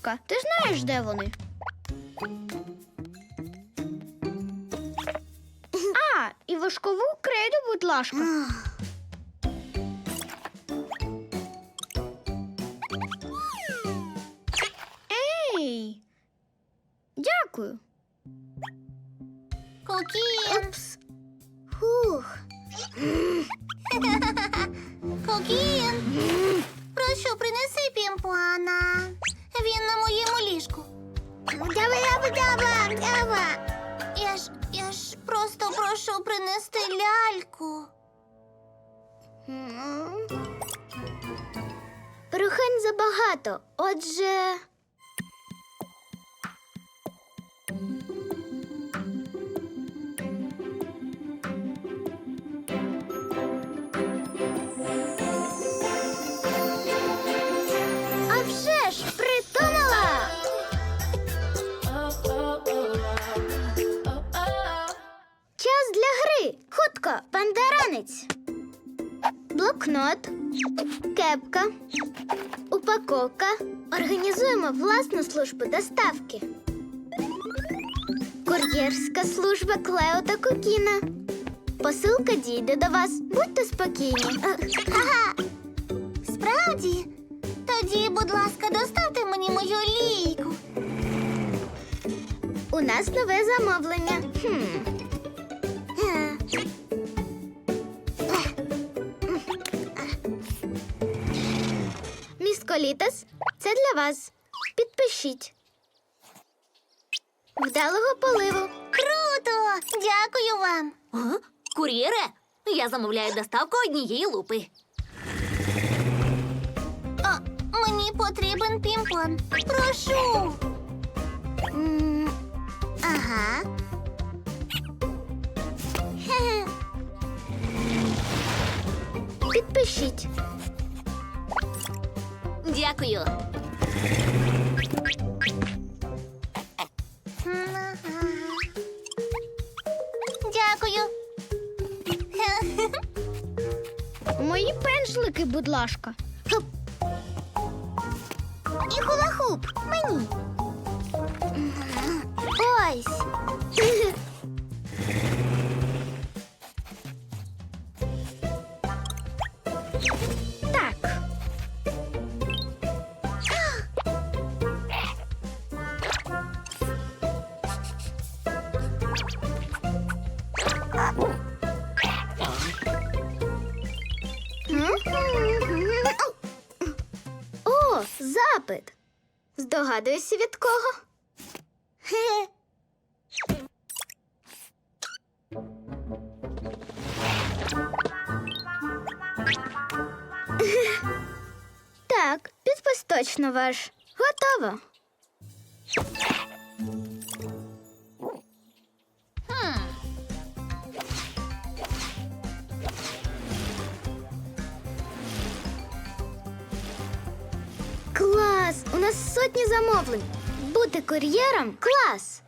фарби. Ти знаєш, де вони? А, і важкову крейду, будь ласка. Ей. Дякую. Кукін. Упс. Фух. Кукін. Прошу, принеси пімпана. Він на моєму ліжку. Я ж, я ж просто прошу принести ляльку. Прохань забагато. Отже. Гри. Пандаранець. Блокнот, кепка, упаковка. Організуємо власну службу доставки. Кур'єрська служба Клео та Кукіна. Посилка дійде до вас. Будьте спокійні. Ага. Справді? Тоді, будь ласка, доставте мені мою лійку. У нас нове замовлення. Хм. Міс Колітас, це для вас. Підпишіть. Вдалого поливу. Круто! Дякую вам. А? Кур'єре, я замовляю доставку однієї лупи. А, мені потрібен пімпон. Прошу. М, Ага. Хе-хе. Підпишіть. Дякую. Дякую. Мої пензлики, будь ласка. І хулахуп мені. Ось. Здогадуєшся від кого? Хе. Так, підпис точно ваш. Готово. Сотні замовлень. Бути кур'єром клас.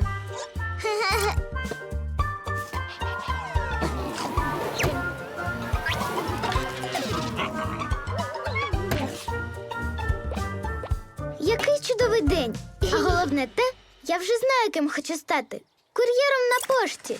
Який чудовий день. А головне те, я вже знаю, ким хочу стати кур'єром на пошті.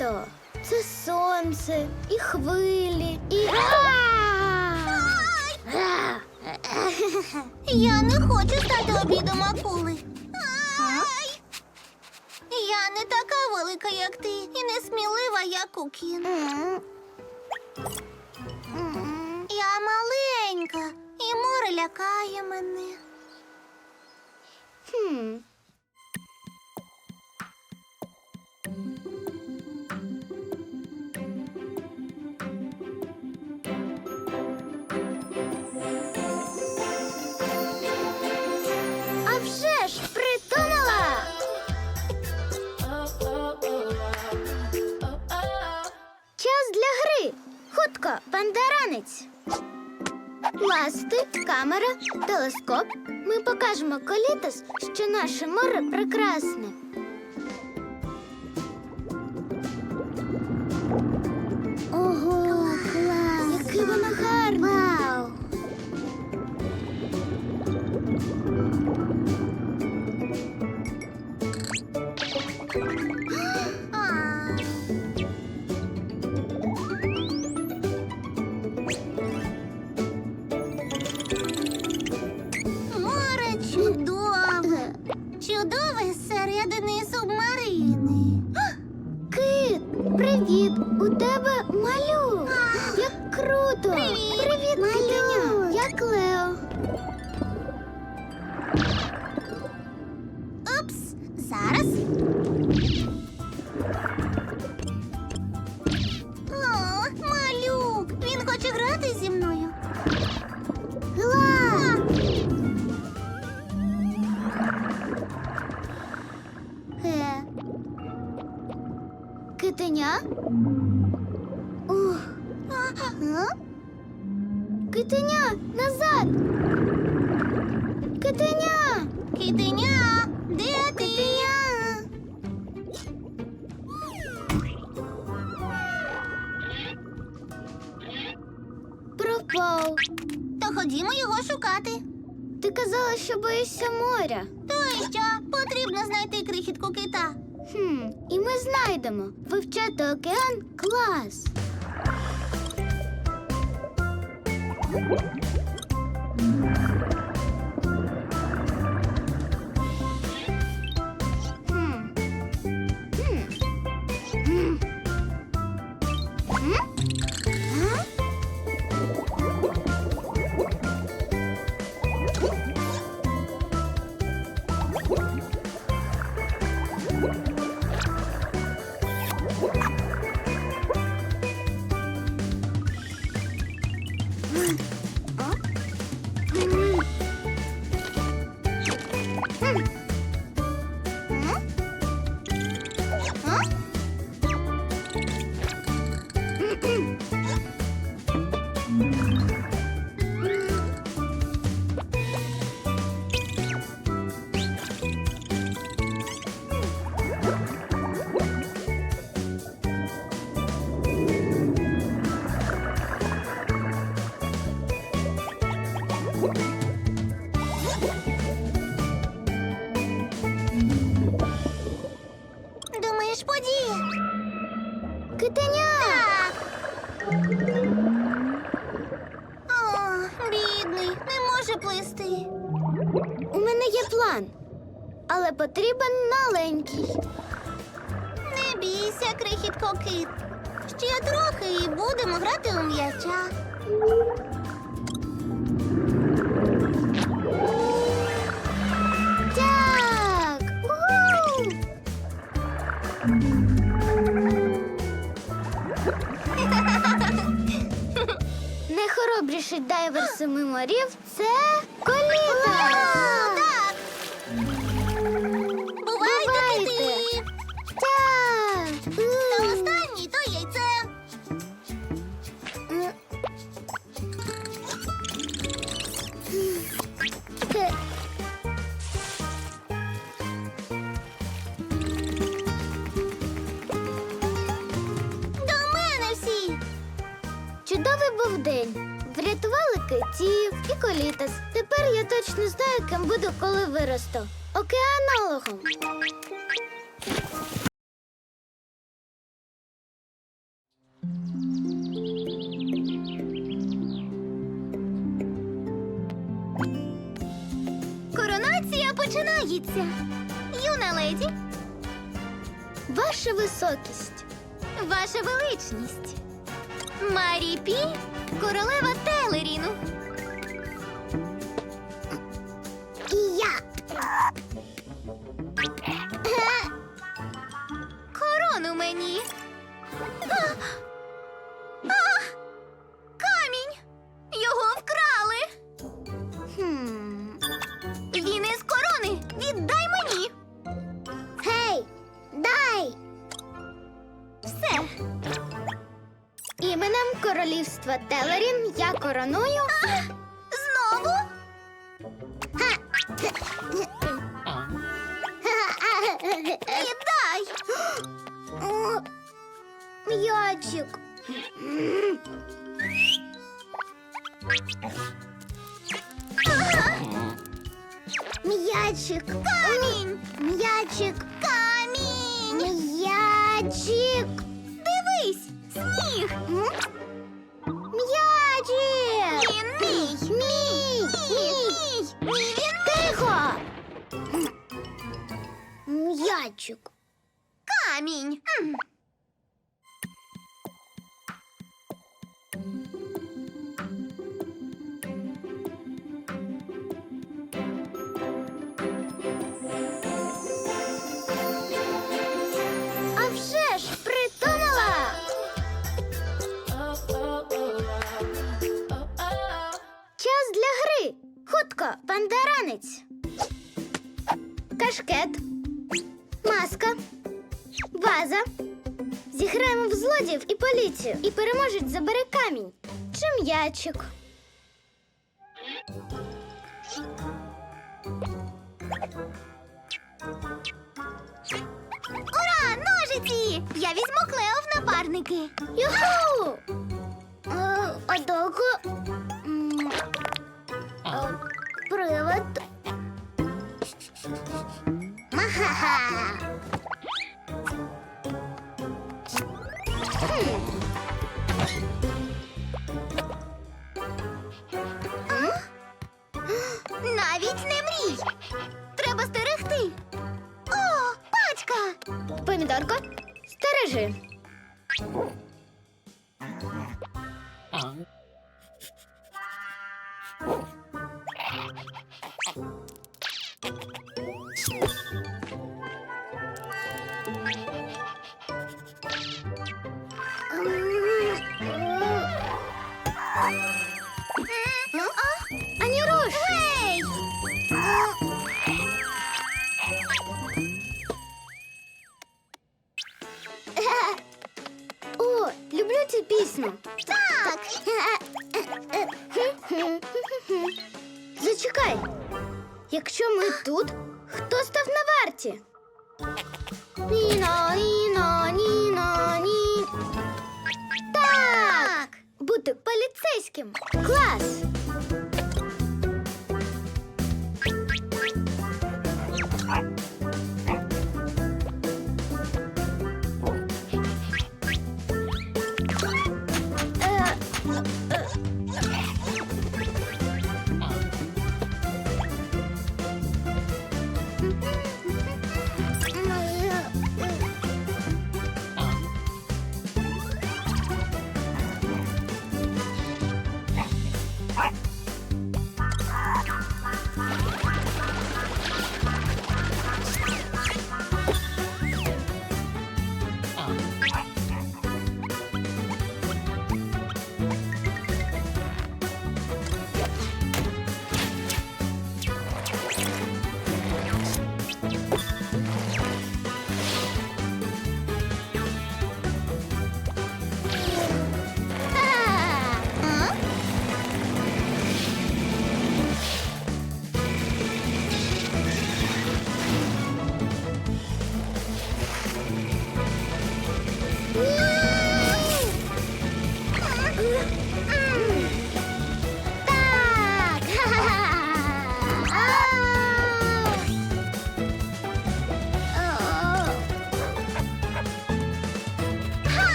літо, це сонце, і хвилі, і. Я не хочу стати обідом акули. Я не така велика, як ти, і не смілива, як Укін. Я маленька, і море лякає мене. Хм, Швидко, бандеранець. Ласти, камера, телескоп. Ми покажемо колітос, що наше море прекрасне. Але потрібен маленький. Не бійся, крихітко кит. Ще трохи і будемо грати у м'яча. Найхоробріший дайвер семи морів це коліта. Буду, коли виросту. Океанологом. Коронація починається. Юна леді, Ваша високість. ваша величність. Марі Пі, королева Телеріну. Мені. А! А! Камінь! Його вкрали! Хм. Він із корони! Віддай мені! Гей, дай! Все! Іменем королівства Телерін я короную. Знову? М'ячик. камінь! М. А. Час для гри. Хутко, бандаранець. Кашкет. Маска. Ваза. Зіграємо в злодіїв і поліцію. І переможець забере камінь. Чи м'ячик. Ура! Ножиці! Я візьму Клео в напарники. Юху! Е, А довго? М, е. Махаха. Зачекай. Якщо ми тут, хто став на варті? Ніно, ніно, ніно, ні. Так! Бути поліцейським. Клас!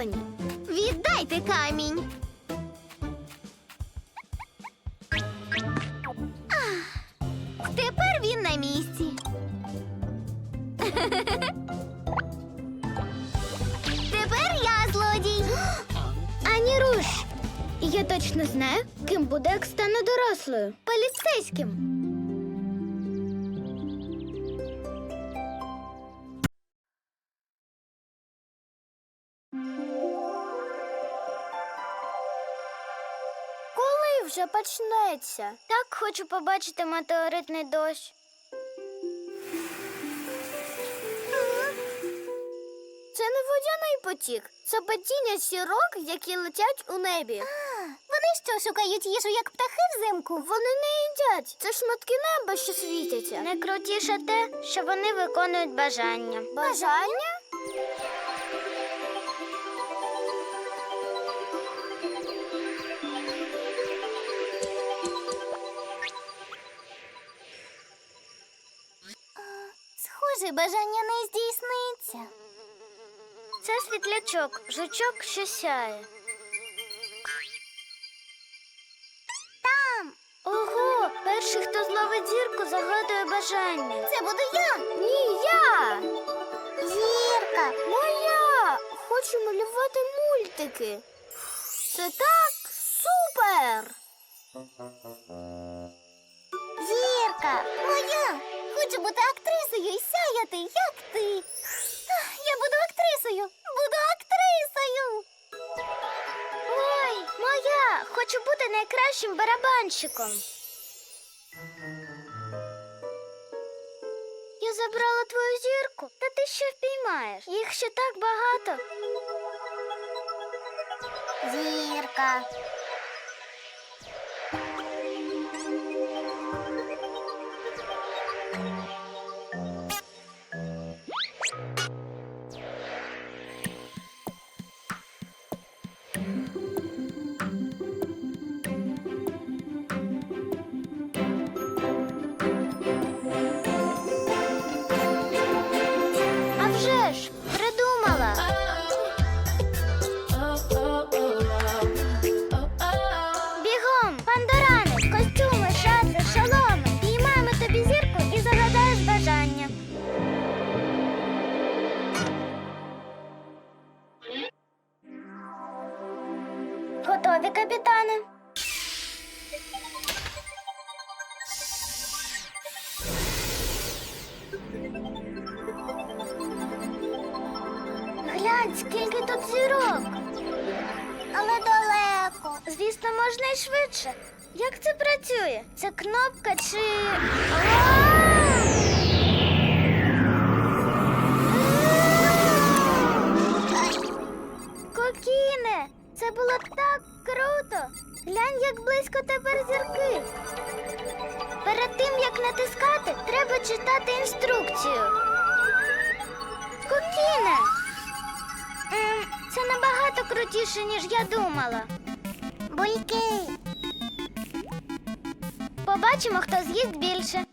Арештовані. Віддайте камінь. Ах, Тепер він на місці. Тепер я злодій. Ані руш. Я точно знаю, ким буде, як стану дорослою. Поліцейським. Вже почнеться? Так хочу побачити метеоритний дощ. Це не водяний потік, це падіння сірок, які летять у небі. Вони що шукають їжу, як птахи взимку? Вони не їдять. Це шматки неба, що світяться. Найкрутіше те, що вони виконують бажання. Бажання? Схоже, бажання не здійсниться. Це світлячок, жучок, що сяє. Там Ого, перший, хто зловить зірку, загадує бажання. це буду я. Ні, я. Зірка. Моя. Хочу малювати мультики. Це так супер. Зірка. Моя. Хочу бути актрисою і сяяти, як ти. Я буду актрисою. Буду актрисою. Ой, моя. Хочу бути найкращим барабанщиком. Я забрала твою зірку, та ти що впіймаєш? Їх ще так багато. Зірка. Глянь, скільки тут зірок. Але далеко. Звісно, можна і швидше. Як це працює? Це кнопка чи. Кокіне! Це було так круто! Глянь, як близько тепер зірки. Перед тим, як натискати, треба читати інструкцію. Кокіне! Це набагато крутіше, ніж я думала. Бульки. Побачимо, хто з'їсть більше.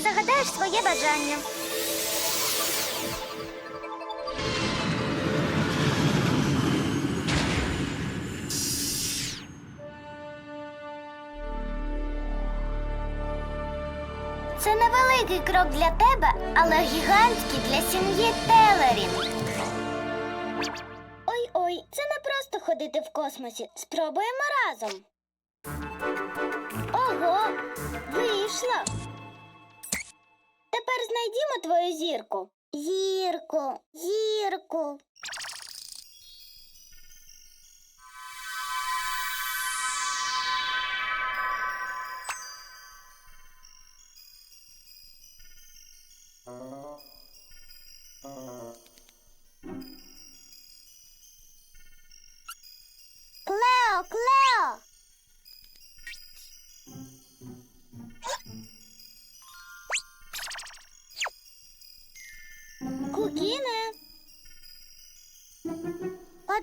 І загадаєш своє бажання. Це невеликий крок для тебе, але гігантський для сім'ї Телерін. Ой-ой, це не просто ходити в космосі. Спробуємо разом. Ого, вийшло. Знайдімо твою зірку. Зірку. Зірку.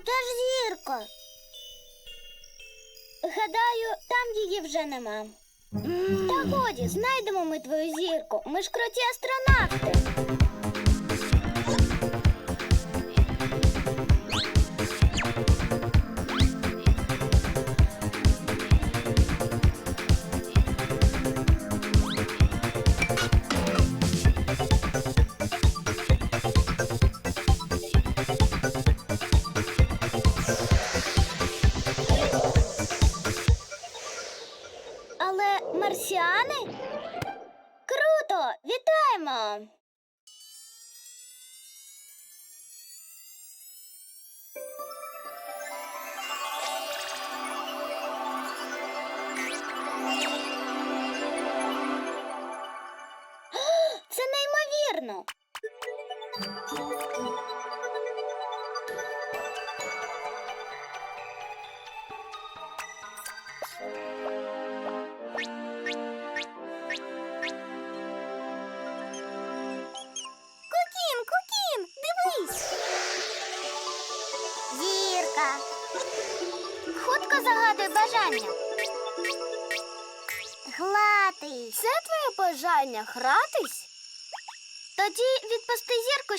Де ж зірка? Гадаю, там її вже нема. Та годі, знайдемо ми твою зірку. Ми ж круті астронавти. Круто! Вітаємо! Це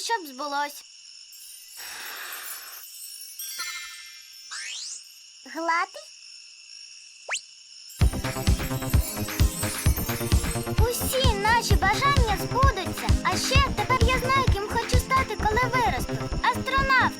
щоб збулось. Глади. Усі наші бажання збудуться. А ще тепер я знаю, ким хочу стати, коли виросту. Астронавтом.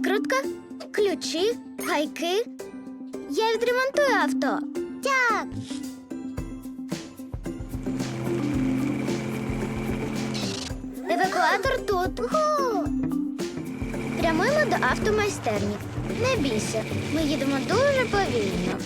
Викрутка, ключі, гайки. Я відремонтую авто. Так. Евакуатор тут. Угу. Прямуємо до автомайстерні. Не бійся, ми їдемо дуже повільно.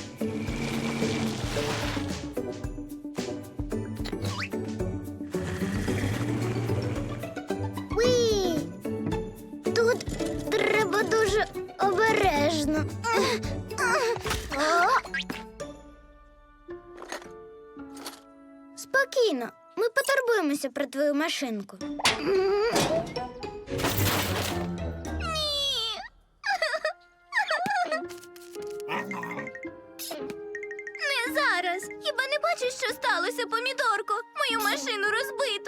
Потурбуємося про твою машинку. Не зараз. Хіба не бачиш, що сталося, помідорко? Мою машину розбито.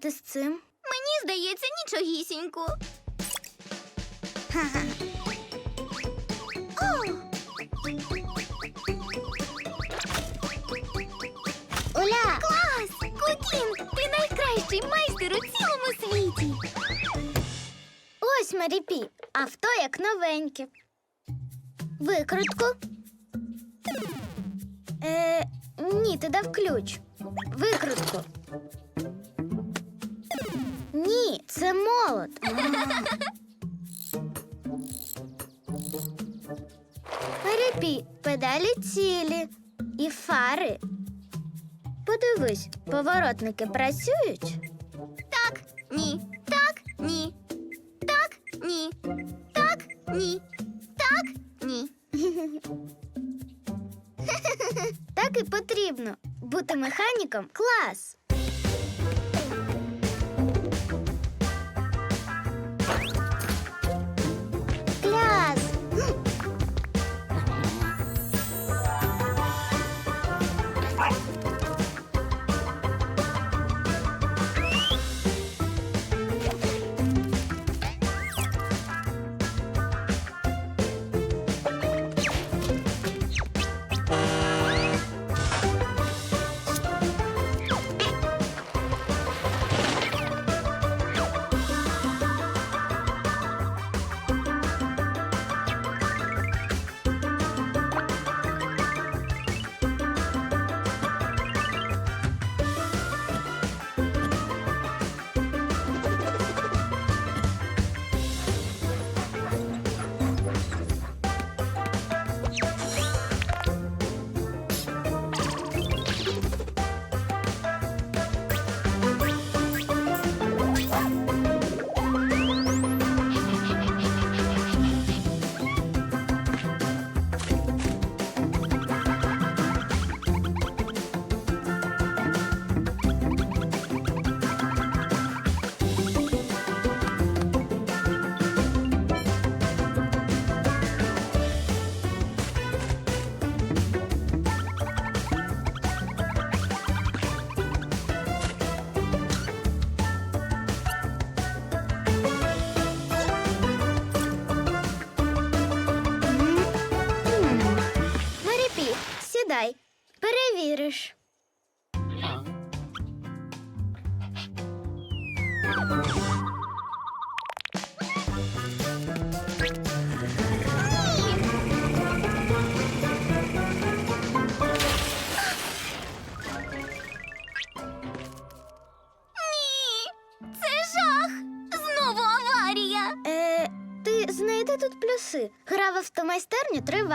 Зробити з цим? Мені здається, нічогісінько. Уля! Клас! Кукін, цілому світі. Ось Маріпі, авто як новеньке. Викрутку. Е, ні, ти дав ключ. Викрутку. Ні, це молот. Маріпі, педалі цілі і фари. Подивись, поворотники працюють. Так, ні, так, ні. Так, ні. Так, ні. Так, ні. Так і потрібно. Бути механіком. Клас.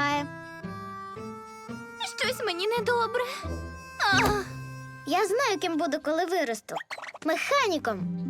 Триває. Щось мені недобре. Я знаю, ким буду, коли виросту. Механіком.